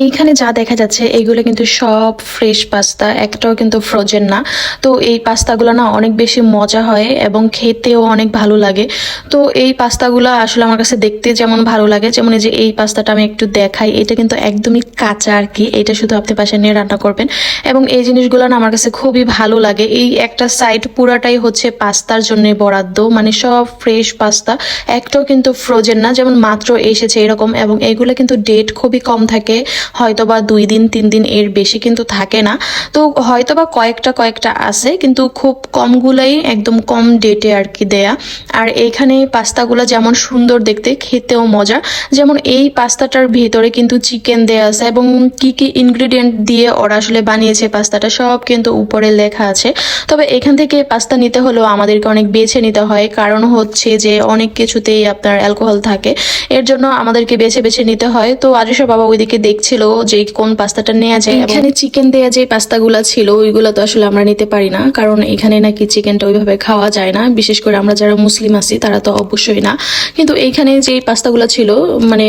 এইখানে যা দেখা যাচ্ছে এইগুলো কিন্তু সব ফ্রেশ পাস্তা একটাও কিন্তু ফ্রোজেন না। তো এই পাস্তাগুলো না অনেক বেশি মজা হয় এবং খেতেও অনেক ভালো লাগে। তো এই পাস্তাগুলো আসলে আমার কাছে দেখতে যেমন ভালো লাগে, যেমন এই যে এই পাস্তাটা আমি একটু দেখাই, এটা কিন্তু একদমই কাঁচা আর কি, এটা শুধু আপনি পাশে নিয়ে রান্না করবেন। এবং এই জিনিসগুলো না আমার কাছে খুবই ভালো লাগে। এই একটা সাইড পুরাটাই হচ্ছে পাস্তার জন্য বরাদ্দ মানে সব ফ্রেশ পাস্তা একটাও কিন্তু ফ্রোজেন না, যেমন মাত্র এসেছে এরকম। এবং এগুলো কিন্তু ডেট খুবই কম থাকে। হয়তো বা দুই দিন, তিন দিন এর বেশি কিন্তু থাকে না। তো হয়তো বা কয়েকটা কয়েকটা আছে, কিন্তু খুব কমগুলাই, একদম কম ডেটে আর কি দেয়া। আর এইখানে পাস্তাগুলো যেমন সুন্দর দেখতে, খেতেও মজা। যেমন এই পাস্তাটার ভেতরে কিন্তু চিকেন দেয়া আছে এবং কি কি ইনগ্রিডিয়েন্ট দিয়ে ওরা আসলে বানিয়েছে পাস্তাটা, সব কিন্তু উপরে লেখা আছে। তবে এখান থেকে পাস্তা নিতে হলেও আমাদেরকে অনেক বেছে নিতে হয়। কারণ হচ্ছে যে অনেক কিছুতেই আপনার অ্যালকোহল থাকে। এর জন্য আমাদেরকে বেছে বেছে নিতে হয়। তো আরিসা বাবা ওইদিকে দেখছিল যে কোন পাস্তাটা নেওয়া যায় এখানে চিকেন দেয়া যে পাস্তাগুলো ছিল ওইগুলো তো আসলে আমরা নিতে পারি না কারণ এখানে নাকি চিকেনটা ওইভাবে খাওয়া যায় না। বিশেষ করে আমরা যারা মুসলিম আছি তারা তো অবশ্যই না। কিন্তু এইখানে যে পাস্তাগুলো ছিল মানে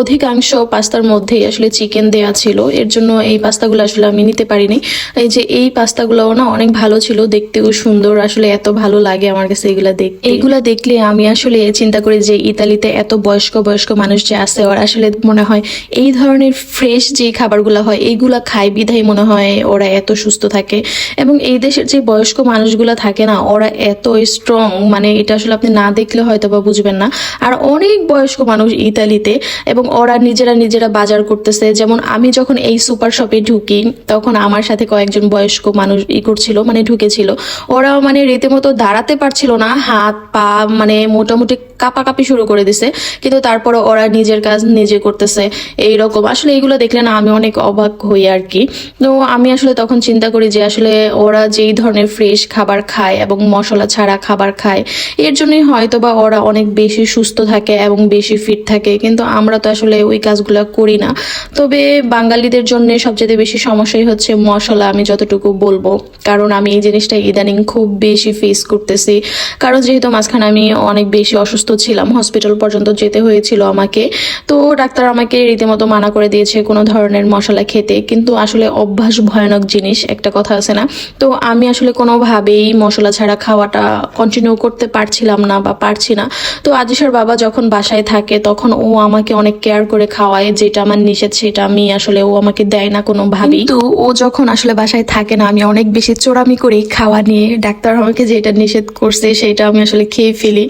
অধিকাংশ পাস্তার মধ্যেই আসলে চিকেন দেয়া ছিল। এর জন্য এই পাস্তাগুলো আসলে আমি নিতে পারিনি। এই যে এই পাস্তাগুলোও না অনেক ভালো ছিল দেখতেও সুন্দর। আসলে এত ভালো লাগে আমার কাছে এগুলা দেখ এইগুলা দেখলে আমি আসলে চিন্তা করি যে ইতালিতে এত বয়স্ক বয়স্ক মানুষ যে আছে ওরা আসলে মনে হয় এই ধরনের ফ্রেশ যে খাবারগুলো হয়, এইগুলা খায়, বিধায় মনে হয় ওরা এত সুস্থ থাকে। এবং এই দেশের যে বয়স্ক মানুষগুলো থাকে না, ওরা এত স্ট্রং মানে এটা আসলে আপনি না দেখলে হয়তো বা বুঝবেন না। আর অনেক বয়স্ক মানুষ ইতালিতে, এবং ওরা নিজেরা নিজেরা বাজার করতেছে। যেমন আমি যখন এই সুপার শপে ঢুকি, তখন আমার সাথে কয়েকজন বয়স্ক মানুষ ই করছিল মানে ঢুকেছিল। ওরাও মানে রীতিমতো দাঁড়াতে পারছিল না, হাত, পা মানে মোটামুটি কাঁপাকাঁপি শুরু করে দিছে। কিন্তু তারপরে ওরা নিজের কাজ নিজে করতেছে এই রকম আসলে এগুলো দেখলে না, আমি অনেক অবাক হই আর কি। তো আমি আসলে তখন চিন্তা করি যে আসলে ওরা যেই ধরনের ফ্রেশ খাবার খায় এবং মশলা ছাড়া খাবার খায়, এর জন্যই হয়তো বা ওরা অনেক বেশি সুস্থ থাকে এবং বেশি ফিট থাকে। কিন্তু আমরা তো আসলে ওই কাজগুলো করি না। তবে বাঙালিদের জন্য সবচেয়ে বেশি সমস্যাই হচ্ছে মশলা, আমি যতটুকু বলব। কারণ আমি এই জিনিসটা ইদানিং খুব বেশি ফেস করতেছি। কারণ যেহেতু মাঝখানে আমি অনেক বেশি অসুস্থ ছিলাম হসপিটাল পর্যন্ত যেতে হয়েছিল আমাকে। তো ডাক্তার আমাকে রীতিমতো মানা করে দিয়েছে কোনো ধরনের মশলা খেতে। কিন্তু আসলে অভ্যাস ভয়ানক জিনিস, একটা কথা আছে না? তো আমি আসলে কোনোভাবেই মশলা ছাড়া খাওয়াটা কন্টিনিউ করতে পারছিলাম না বা পারছি না। তো আজিসার বাবা যখন বাসায় থাকে, তখন ও আমাকে অনেক কেয়ার করে খাওয়ায়, যেটা আমার নিষেধ, সেটা আমি আসলে ও আমাকে দেয় না কোনোভাবেই। তো ও যখন আসলে বাসায় থাকে না, আমি অনেক বেশি চোরামি করি খাওয়া নিয়ে। ডাক্তার আমাকে যেটা নিষেধ করছে, সেটা আমি আসলে খেয়ে ফেলি।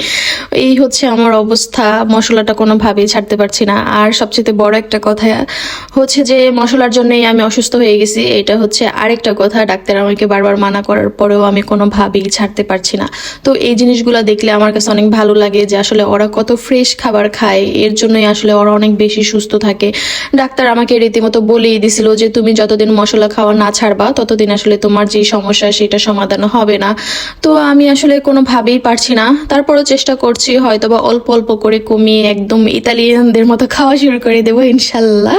এই হচ্ছে আমার অবস্থা, মশলাটা কোনোভাবেই ছাড়তে পারছি না। আর সবচেয়ে বড় একটা কথা হচ্ছে যে, মশলার জন্যই আমি অসুস্থ হয়ে গেছি। এটা হচ্ছে আরেকটা কথা, ডাক্তার আমাকে বারবার মানা করার পরেও আমি কোনোভাবেই ছাড়তে পারছি না। তো এই জিনিসগুলো দেখলে আমার কাছে অনেক ভালো লাগে যে, আসলে ওরা কত ফ্রেশ খাবার খায়। এর জন্যই আসলে ওরা অনেক বেশি সুস্থ থাকে। ডাক্তার আমাকে রীতিমতো বলেই দিছিল যে, তুমি যতদিন মশলা খাওয়া না ছাড়বা, ততদিন আসলে তোমার যে সমস্যা, সেটা সমাধান হবে না। তো আমি আসলে কোনোভাবেই পারছি না। তারপরও চেষ্টা করছি, হয়তো বা অল্প অল্প করে কমিয়ে একদম ইতালিয়ানদের মতো খাওয়া শুরু করে দেবো, ইনশাল্লাহ।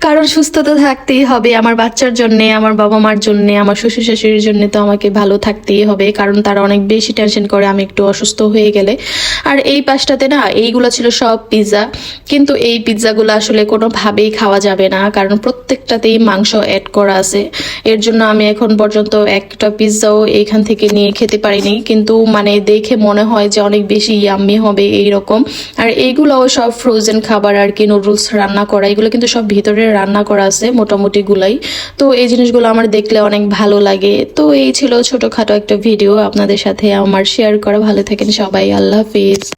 কারণ সুস্থ তো থাকতেই হবে আমার বাচ্চার জন্য, আমার বাবা মার জন্য, আমার শ্বশুর শাশুড়ির জন্য তো আমাকে ভালো থাকতেই হবে। কারণ তারা অনেক বেশি টেনশন করে, আমি একটু অসুস্থ হয়ে গেলে। আর এই পাশটাতে না, এইগুলো ছিল সব পিৎজা কিন্তু এই পিৎজাগুলো আসলে কোনোভাবেই খাওয়া যাবে না, কারণ প্রত্যেকটাতেই মাংস অ্যাড করা আছে। এর জন্য আমি এখন পর্যন্ত একটা পিৎজাও এইখান থেকে নিয়ে খেতে পারিনি। কিন্তু মানে দেখে মনে হয় যে অনেক বেশি ইয়াম্মি হবে এই রকম আর এইগুলোও সব ফ্রোজেন খাবার আর কি নুডলস রান্না করা, এগুলো কিন্তু সব ভিতরে রান্না করা আছে মোটামুটি গুলাই। তো এই জিনিসগুলো আমার দেখলে অনেক ভালো লাগে। তো এই ছিল ছোটখাটো একটা ভিডিও আপনাদের সাথে আমার শেয়ার করা। ভালো থাকেন সবাই, আল্লাহ হাফিজ। states